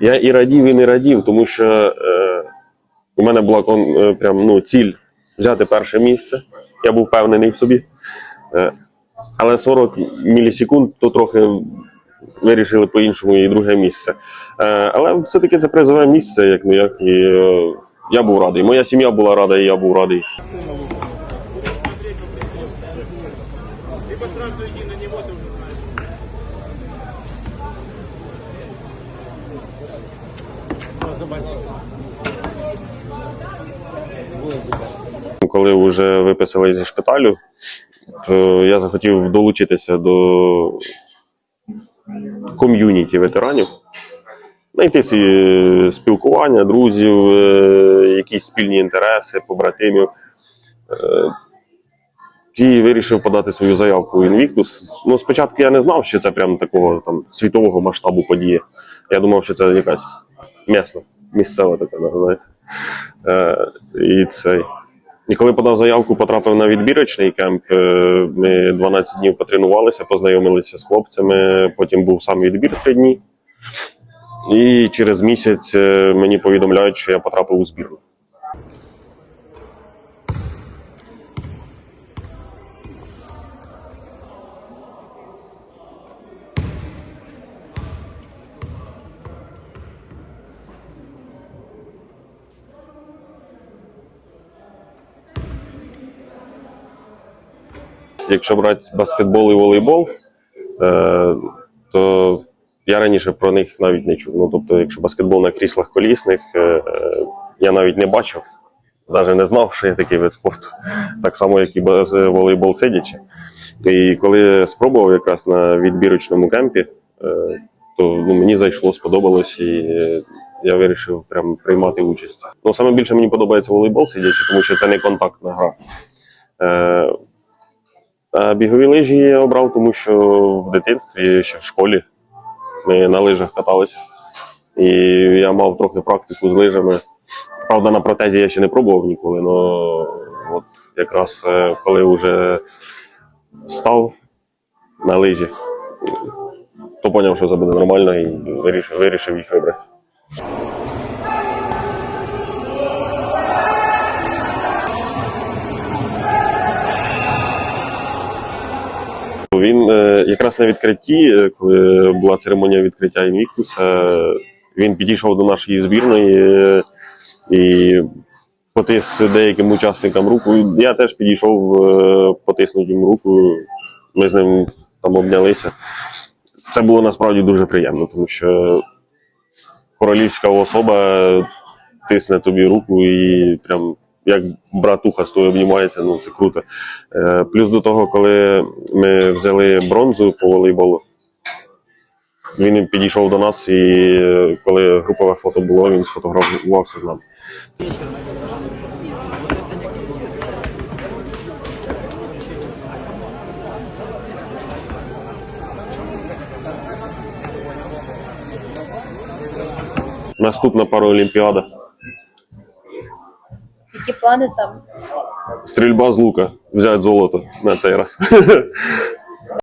Я і радів, і не радів, тому що е, у мене була кон- е, прям, ну, ціль взяти перше місце. Я був впевнений в собі. Е, але 40 мілісекунд то трохи вирішили по-іншому і друге місце. Е, але все-таки це призове місце, як не як. І, е, я був радий. Моя сім'я була рада, і я був радий. Коли вже виписали зі шпиталю, то я захотів долучитися до ком'юніті ветеранів, знайти свої спілкування, друзів, е, якісь спільні інтереси, побратимів. Е, І вирішив подати свою заявку Invictus. Ну, спочатку я не знав, що це прям такого там світового масштабу подія. Я думав, що це якась місна, місцева така, знаєте. Е, і цей. І коли подав заявку, потрапив на відбірочний кемп. е, Ми 12 днів потренувалися, познайомилися з хлопцями. Потім був сам відбір три дні. І через місяць е, мені повідомляють, що я потрапив у збірну. Якщо брати баскетбол і волейбол, е, то я раніше про них навіть не чув. Ну, тобто, якщо баскетбол на кріслах колісних, е, я навіть не бачив, навіть не знав, що є такий вид спорту. Так само, як і волейбол сидячи. І коли спробував якраз на відбірочному кемпі, е, то ну, мені зайшло, сподобалось, і я вирішив прям приймати участь. Ну, саме більше мені подобається волейбол сидячи, тому що це не контактна гра. Е, бігові лижі я обрав, тому що в дитинстві, ще в школі, ми на лижах каталися. І я мав трохи практику з лижами. Правда, на протезі я ще не пробував ніколи, але якраз е, коли вже став на лижі, то зрозумів, що це буде нормально і вирішив, вирішив їх вибрати. Він е, якраз на відкритті, е, коли була церемонія відкриття Інвіктуса, він підійшов до нашої збірної е, і потис деяким учасникам руку. Я теж підійшов, потиснув їм руку. Ми з ним там обнялися. Це було насправді дуже приємно, тому що королівська особа тисне тобі руку і прям як братуха з тобою обнімається, ну це круто. Е, Плюс до того, коли ми взяли бронзу по волейболу, він підійшов до нас, і е, коли групове фото було, він сфотографувався з нами. Наступна параолімпіада. Які плани там? Стрільба з лука. Взяти золото на цей раз.